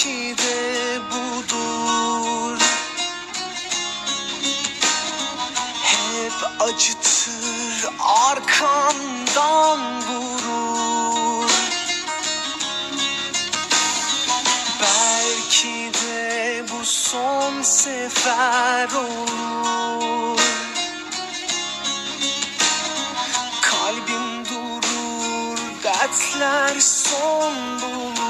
belki de budur. Hep acıtır arkandan vurur. Belki de bu son sefer olur. Kalbim durur, dertler son bulur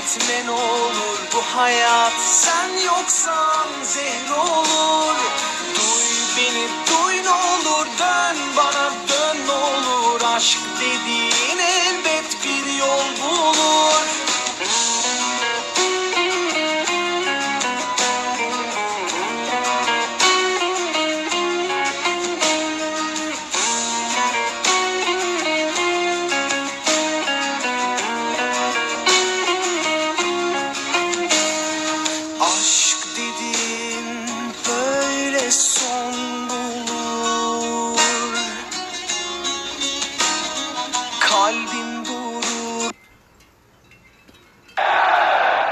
etme ne olur Bu hayat. Sen yoksan zehir olur. Duy beni duy ne olur. Dön bana dön ne olur. Aşk dediğin kalbim